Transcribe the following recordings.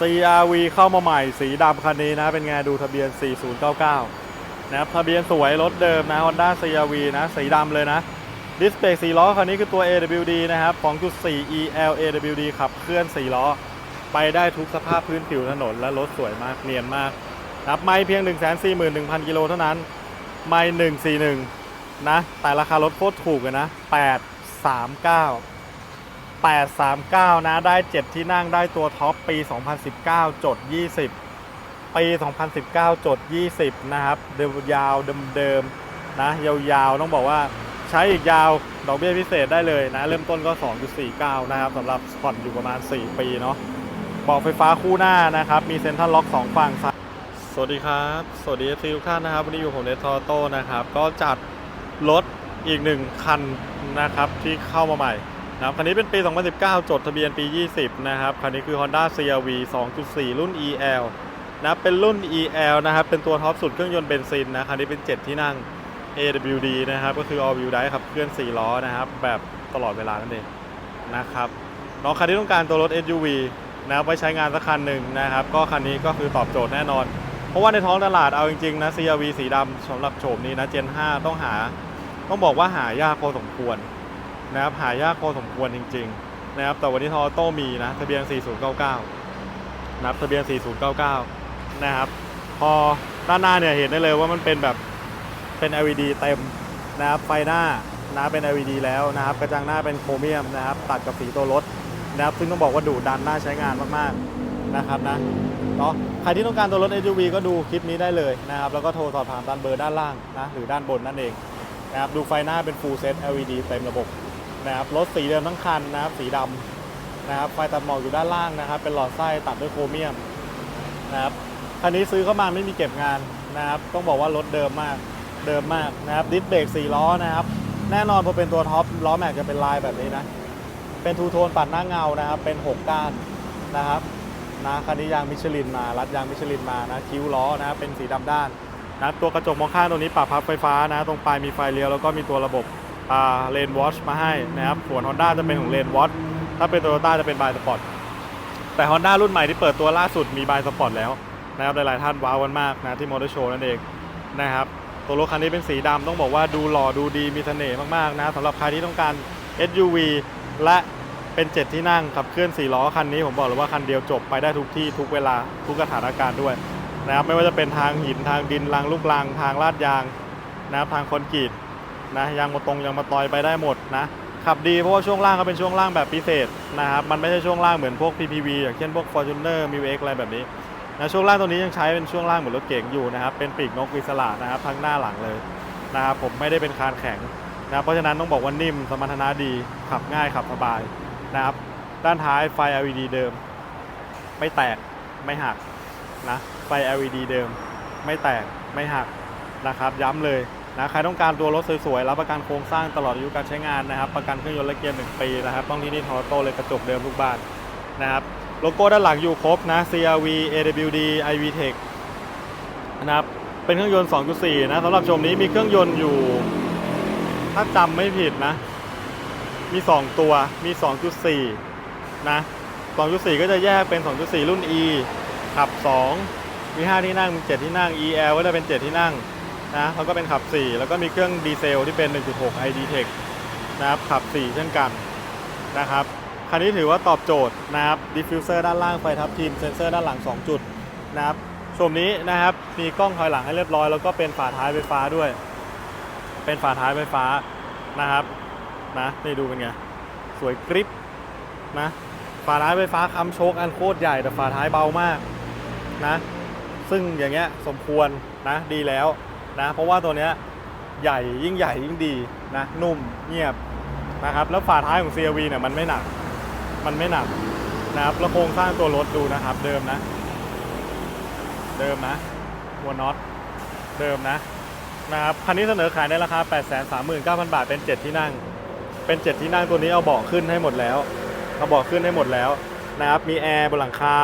CRV เข้ามาใหม่สีดำคันนี้นะ เป็นไงดูทะเบียน 4099 นะครับ ทะเบียนสวยรถเดิมนะ Honda CRV นะ สีดำเลยนะ ดิสเบรก4ล้อคันนี้คือตัว AWD นะครับ 2.4 EL AWD ขับเคลื่อน 4 ล้อ ไปได้ทุกสภาพพื้นผิวถนน และรถสวยมากเนียนมากนะครับไม่เพียง 141,000 กิโลเท่านั้น ไม่ 141 นะ แต่ราคารถโคตรถูกเลยนะ 839 839 นะ ได้ 7 ที่นั่งได้ตัวท็อปปี 2019 จด 20 ปี 2019 จด 20 นะครับ เดิมยาวเดิมๆนะ ยาวๆ ต้องบอกว่าใช้อีกยาว ดอกเบี้ยพิเศษได้เลยนะ เริ่มต้นก็ 2.49 นะครับสำหรับผ่อนอยู่ประมาณ 4 ปีเนาะบอกไฟฟ้าคู่หน้านะครับ มีเซ็นทรัลล็อก 2 ฝั่งซ้ายสวัสดีครับ สวัสดีทุกท่านนะครับ วันนี้อยู่ผมเนทอโต้นะครับ ก็จัดรถอีกหนึ่งคันนะครับที่เข้ามาใหม่ นะครับคันนี้เป็นปี 2019 จดทะเบียนปี 20 นะครับ คันนี้คือ Honda CRV 2.4 รุ่น EL นะเป็นรุ่น EL นะครับ เป็นตัวท็อปสุดเครื่องยนต์เบนซินนะ คันนี้เป็น 7 ที่นั่ง AWD นะครับ ก็คือ All Wheel Drive ขับ เคลื่อน 4 ล้อนะครับ แบบตลอดเวลานั่นเองนะครับน้องคันที่ต้องการตัวรถ SUV นะครับไว้ใช้งานสักคันหนึ่งนะครับ ก็คันนี้ก็คือตอบโจทย์แน่นอน เพราะว่าในท้องตลาดเอาจริงๆนะ CRV สีดำสำหรับโฉมนี้นะ Gen 5 ต้องหา ต้องบอกว่าหายากพอสมควร นะครับหายากพอสมควรจริง ๆ นะครับ แต่วันนี้ทอโต้มีนะทะเบียน 4099นะครับทะเบียน 4099 นะครับ พอด้านหน้าเนี่ยเห็นได้เลยว่ามันเป็นแบบเป็น LED เต็มนะครับไฟหน้านะเป็น LED แล้วนะครับกระจังหน้าเป็นโครเมียมนะครับ ตัดกับสีตัวรถนะครับซึ่งต้องบอกว่าดุดันน่าใช้งานมากๆนะครับนะเนาะใครที่ต้องการตัวรถ SUV ก็ดูคลิปนี้ได้เลยนะครับ แล้วก็โทรสอบถามตามเบอร์ด้านล่างนะหรือด้านบนนั่นเองนะครับดูไฟหน้าเป็น Full Set LED เต็มระบบ นะครับรถสีเดิมทั้งคันนะครับสีดำนะครับไฟตัดหมอกอยู่ด้านล่างนะครับ เป็นหลอดไส้ตัดด้วยโครเมียมนะครับคันนี้ซื้อเข้ามาไม่มีเก็บงานนะครับ ต้องบอกว่ารถเดิมมากเดิมมากนะครับดิสเบรก4ล้อนะครับ แน่นอนพอเป็นตัวท็อปล้อแม็กจะเป็นลายแบบนี้นะเป็นทูโทนปัดหน้าเงานะครับ เป็น 6 ก้านนะครับนะคันนี้ยางมิชลินมารัดยางมิชลินมานะคิ้วล้อนะครับเป็นสีดำด้านนะตัวกระจกมองข้างตัวนี้ปรับพับไฟฟ้านะ ตรงปลายมีไฟเลี้ยวแล้วก็มีตัวระบบ เลนวอชมาให้นะครับส่วน Honda จะเป็นของเลนวอชถ้าเป็น Toyota จะเป็นบายสปอร์ตแต่ Honda รุ่นใหม่ที่เปิดตัวล่าสุดมีบายสปอร์ตแล้วนะครับหลายๆท่านว้าวกันมากนะที่มอเตอร์โชว์นั่นเองนะครับตัวรถคันนี้เป็นสีดำต้องบอกว่าดูหล่อดูดีมีเสน่ห์มาก ๆ นะสำหรับใครที่ต้องการ SUV และเป็น 7 ที่นั่งขับเคลื่อน4ล้อคันนี้ผมบอกเลยว่าคันเดียวจบไปได้ทุกที่ทุกเวลาทุกสถานการณ์ด้วยนะครับไม่ว่าจะเป็นทางหินทางดินรางลูกรังทางลาดยางนะครับทางคอนกรีต นะยางมาตรงยางมาตอยไปได้หมดนะขับดีเพราะว่าช่วงล่างก็เป็นช่วงล่างแบบพิเศษนะครับมันไม่ใช่ช่วงล่างเหมือนพวก PPV อย่างเช่นพวก Fortuner m i w X อะไรแบบนี้นะช่วงล่างตัวนี้ยังใช้เป็นช่วงล่างเหมือนรถเก๋งอยู่นะครับเป็นปีกนกอิสระนะครับทั้งหน้าหลังเลยนะครับผมไม่ได้เป็นคานแข็งนะเพราะฉะนั้นต้องบอกว่านิ่มสมรรถนะดีขับง่ายขับสบายนะครับด้านท้ายไฟ LED เดิม ไม่แตกไม่หักนะไฟ LED เดิม ไม่แตกไม่หักนะครับย้ำเลย นะใครต้องการตัวรถสวยๆรับประกันโครงสร้างตลอดอายุการใช้งานนะครับ ประกันเครื่องยนต์และเกียร์1ปีนะครับ ต้องที่นี่ทอโตเลยกระจกเดิมทุกบานนะครับ โลโก้ด้านหลังอยู่ครบนะ CRV AWD iVTEC นะครับ เป็นเครื่องยนต์ 2.4 นะสำหรับชมนี้มีเครื่องยนต์อยู่ ถ้าจำไม่ผิดนะ มี 2 ตัว มี 2.4 นะ 2.4 ก็จะแยกเป็น 2.4 รุ่น E ขับ 2 มี 5 ที่นั่งมี7ที่นั่ง EL ก็จะเป็น 7 ที่นั่ง นะแล้วก็เป็นขับ 4 แล้วก็มีเครื่องดีเซลที่เป็น 1.6 ID Tech นะครับขับ 4 เช่นกันนะครับคันนี้ถือว่าตอบโจทย์นะครับดิฟฟิวเซอร์ด้านล่างไฟทับทีมเซนเซอร์ด้านหลัง 2 จุดนะครับชมนี้นะครับมีกล้องถอยหลังให้เรียบร้อย แล้วก็เป็นฝาท้ายไฟฟ้าด้วย เป็นฝาท้ายไฟฟ้านะครับนะนี่ดูเป็นไงสวยกริปนะฝาท้ายไฟฟ้าคำโชคอันโคตรใหญ่แต่ฝาท้ายเบามากนะซึ่งอย่างเงี้ยสมควรนะดีแล้ว นะเพราะว่าตัวเนี้ยใหญ่ยิ่งใหญ่ยิ่งดีนะนุ่มเงียบนะครับแล้วฝาท้ายของ CRV เนี่ยมันไม่หนัก มันไม่หนักนะครับแล้วโครงสร้างตัวรถดูนะครับ เดิมนะ เดิมนะหัวน็อตเดิมนะนะครับคันนี้เสนอขายในราคา 839,000 บาทเป็น 7 ที่นั่ง เป็น 7 ที่นั่งตัวนี้เอาเบาะขึ้นให้หมดแล้วเอาเบาะขึ้นให้หมดแล้วนะครับมีแอร์บนหลังคา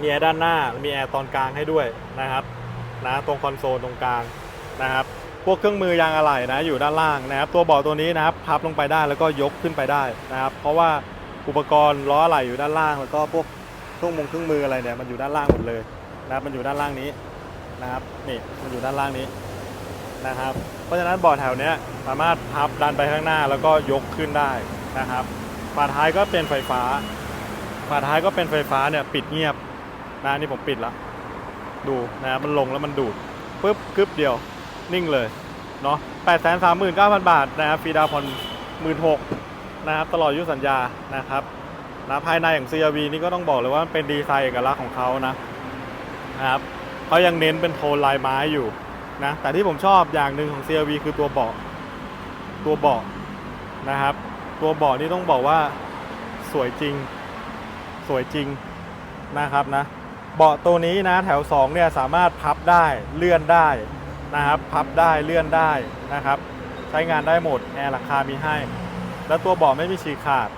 มีแอร์ด้านหน้ามีแอร์ตอนกลางให้ด้วยนะครับ นะตรงคอนโซลตรงกลางนะครับ พวกเครื่องมือยางอะไหล่นะอยู่ด้านล่างนะครับ ตัวเบาะตัวนี้นะครับพับลงไปได้แล้วก็ยกขึ้นไปได้นะครับ เพราะว่าอุปกรณ์ล้ออะไหล่อยู่ด้านล่าง แล้วก็พวกเครื่องมงเครื่องมืออะไรเนี่ยมันอยู่ด้านล่างหมดเลยนะครับมันอยู่ด้านล่างนี้นะครับนี่มันอยู่ด้านล่างนี้นะครับ เพราะฉะนั้นเบาะแถวเนี้ยสามารถพับดันไปข้างหน้าแล้วก็ยกขึ้นได้นะครับฝาท้ายก็เป็นไฟฟ้าฝาท้ายก็เป็นไฟฟ้าเนี่ยปิดเงียบนะนี่ผมปิดละ ดูนะมันลงแล้วมันดูดปุ๊บกึบเดียวนิ่งเลยเนาะแปดแสนสามหมื่นเก้าพันบาทนะครับฟรีดาวผ่อนหมื่นหกนะครับตลอดอายุสัญญานะครับนะภายในอย่าง CRV นี่ก็ต้องบอกเลยว่ามันเป็นดีไซน์เอกลักษณ์ของเขานะนะครับเขายังเน้นเป็นโทนลายไม้อยู่นะแต่ที่ผมชอบอย่างหนึ่งของ CRV คือตัวเบาะตัวเบาะนะครับ ตัวเบาะนี่ต้องบอกว่าสวยจริง สวยจริงนะครับนะ เบาะตัวนี้นะแถว2เนี่ยสามารถพับได้เลื่อนได้นะครับพับได้เลื่อนได้นะครับ ใช้งานได้หมดแอร์ราคามีให้ แล้วตัวเบาะไม่มีฉีกขาด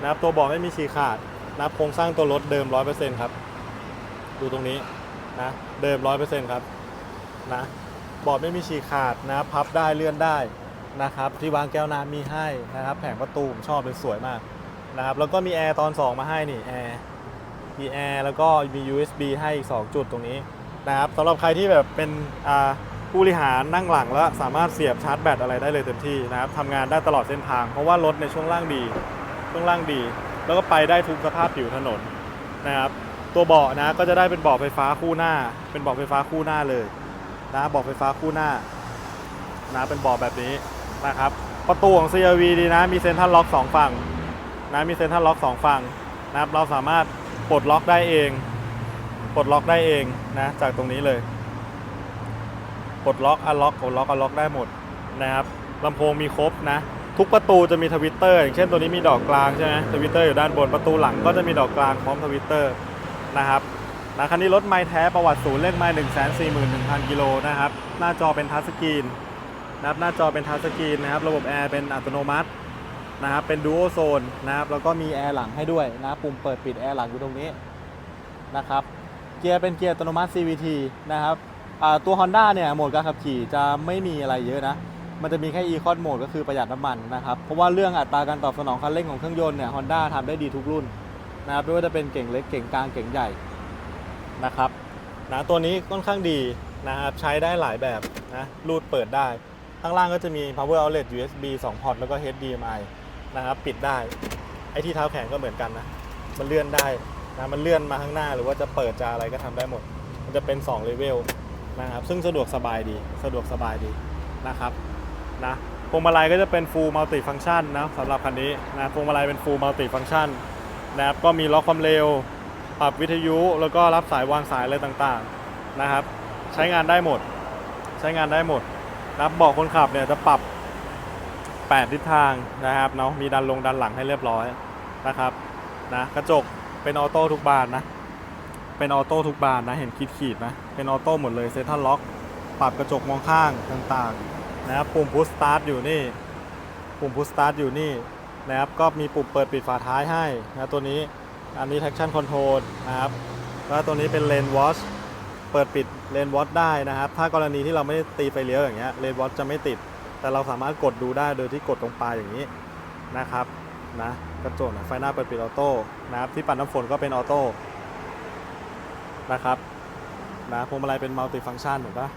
นะครับตัวเบาะไม่มีฉีกขาดนะโครงสร้างตัวรถเดิม 100%ครับดูตรงนี้นะเดิม 100%ครับนะบอร์ดไม่มีฉีกขาดนะพับได้เลื่อนได้นะครับ ที่วางแก้วน้ำมีให้นะครับ แผงประตูผมชอบเลยสวยมากนะครับแล้วก็มีแอร์ตอน 2 มาให้นี่แอร์ มีแอร์แล้วก็มี USB ให้อีก 2 จุดตรงนี้นะครับสำหรับใครที่แบบเป็นผู้บริหารนั่งหลังแล้วสามารถเสียบชาร์จแบตอะไรได้เลยเต็มที่นะครับทำงานได้ตลอดเส้นทาง เพราะว่ารถในช่วงล่างดี ช่วงล่างดี แล้วก็ไปได้ทุกสภาพผิวถนนนะครับตัวเบาะนะก็จะได้เป็นเบาะไฟฟ้าคู่หน้า เป็นเบาะไฟฟ้าคู่หน้าเลยนะเบอกไฟฟ้าคู่หน้านะเป็นเบอกแบบนี้นะครับประตูของ CRV ดีนะมีเซ็นทรัลล็อกสองฝั่งนะมีเซ็นทรัลล็อกสองฝั่งนะครับเราสามารถ ปลดล็อกได้เอง ปลดล็อกได้เองนะ จากตรงนี้เลย ปลดล็อกอันล็อกปลดล็อกอันล็อกได้หมดนะครับลำโพงมีครบนะ ทุกประตูจะมีทวิตเตอร์อย่างเช่นตัวนี้มีดอกกลางใช่ไหมทวิตเตอร์อยู่ด้านบนประตูหลังก็จะมีดอกกลางพร้อมทวิตเตอร์นะครับนะคันนี้รถไม่แท้ประวัติศูนย์เลขไม่1 4 1 0 0 0กิโลนะครับ หน้าจอเป็นทัชสกรีนนะครับหน้าจอเป็นทัชสกรีนนะครับ ระบบแอร์เป็นอัตโนมัติ นะครับเป็นดูโอโซนนะครับแล้วก็มีแอร์หลังให้ด้วยนะปุ่มเปิดปิดแอร์หลังอยู่ตรงนี้นะครับเกียร์เป็นเกียร์อัตโนมัติ CVT นะครับตัว Honda เนี่ยโหมดการขับขี่จะไม่มีอะไรเยอะนะ มันจะมีแค่ Econ Mode ก็คือประหยัดน้ำมันนะครับ เพราะว่าเรื่องอัตราการตอบสนองคันเร่งของเครื่องยนต์เนี่ย Honda ทำได้ดีทุกรุ่นนะครับไม่ว่าจะเป็นเก่งเล็กเก่งกลางเก่งใหญ่นะครับนะตัวนี้ค่อนข้างดีนะครับใช้ได้หลายแบบนะรูดเปิดได้ ข้างล่างก็จะมี power outlet USB 2พอร์ตแล้วก็ HDMI นะครับปิดได้ ไอ้ที่เท้าแขนก็เหมือนกันนะ มันเลื่อนได้นะมันเลื่อนมาข้างหน้าหรือว่าจะเปิดจะอะไรก็ทำได้หมด มันจะเป็น2เลเวลนะครับ ซึ่งสะดวกสบายดี สะดวกสบายดีนะครับนะพวงมาลัยก็จะเป็น full multi function นะสำหรับคันนี้นะพวงมาลัยเป็น full multi function นะครับก็มีล็อกความเร็วปรับวิทยุแล้วก็รับสายวางสายอะไรต่างๆนะครับ ใช้งานได้หมด ใช้งานได้หมดนะเบอกคนขับเนี่ยจะปรับ 8 ทิศทางนะครับเนาะมีดันลงดันหลังให้เรียบร้อยนะครับนะกระจกเป็นออโต้ทุกบานนะ เป็นออโต้ทุกบานนะเห็นขีดขีดนะเป็นออโต้หมดเลยเซทัลล็อก ปรับกระจกมองข้างต่างๆนะครับปุ่มพุชสตาร์ทอยู่นี่ปุ่มพุชสตาร์ทอยู่นี่นะครับก็มีปุ่มเปิดปิดฝาท้ายให้นะตัวนี้อันนี้ traction control นะครับแล้วตัวนี้เป็น lane watch เปิดปิด lane watch ได้นะครับ ถ้ากรณีที่เราไม่ได้ตีไฟเลี้ยวอย่างเงี้ย lane watch จะไม่ติด แต่เราสามารถกดดูได้โดยที่กดตรงปลายอย่างนี้นะครับนะกระจกนะไฟหน้าเปิดปิดออโต้นะครับที่ปัดน้ำฝนก็เป็นออโต้นะครับนะพวงมาลัยเป็น multi function เห็นปะ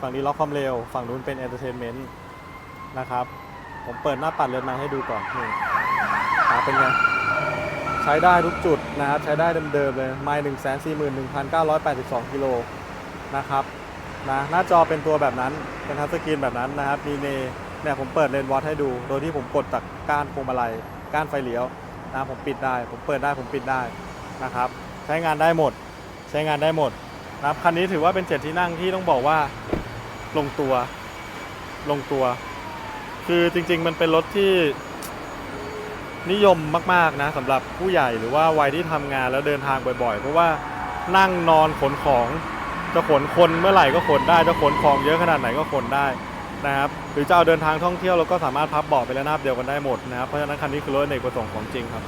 ฝั่งนี้ล็อกความเร็ว ฝั่งนู้นเป็น entertainment นะครับ ผมเปิดหน้าปัดเรือนไม้ให้ดูก่อนนี่ครับเป็นไง ใช้ได้ทุกจุดนะครับ ใช้ได้เดิมๆเลย ไมล์หนึ่งแสนสี่หมื่นหนึ่งพันเก้าร้อยแปดสิบสองกิโลนะครับ นะหน้าจอเป็นตัวแบบนั้นเป็นทัชสกรีนแบบนั้นนะครับมีเนเนี่ยผมเปิดเลนวอตให้ดู โดยที่ผมกดจากก้านพวงมาลัยก้านไฟเลี้ยวนะผมปิดได้ ผมเปิดได้ผมปิดได้นะครับ ใช้งานได้หมด ใช้งานได้หมดนะครับคันนี้ถือว่าเป็นเจ็ดที่นั่งที่ต้องบอกว่าลงตัว ลงตัว คือจริง ๆ มันเป็นรถที่นิยมมากๆนะสำหรับผู้ใหญ่หรือว่าวัยที่ทำงานแล้วเดินทางบ่อยๆ เพราะว่านั่งนอนขนของ จะขนคนเมื่อไหร่ก็ขนได้จะขนของเยอะขนาดไหนก็ขนได้นะครับหรือจะเอาเดินทางท่องเที่ยวเราก็สามารถพับเบาะไปแล้วนาบเดียวกันได้หมดนะครับเพราะฉะนั้นคันนี้คือรถอเนกประสงค์ของจริงครับ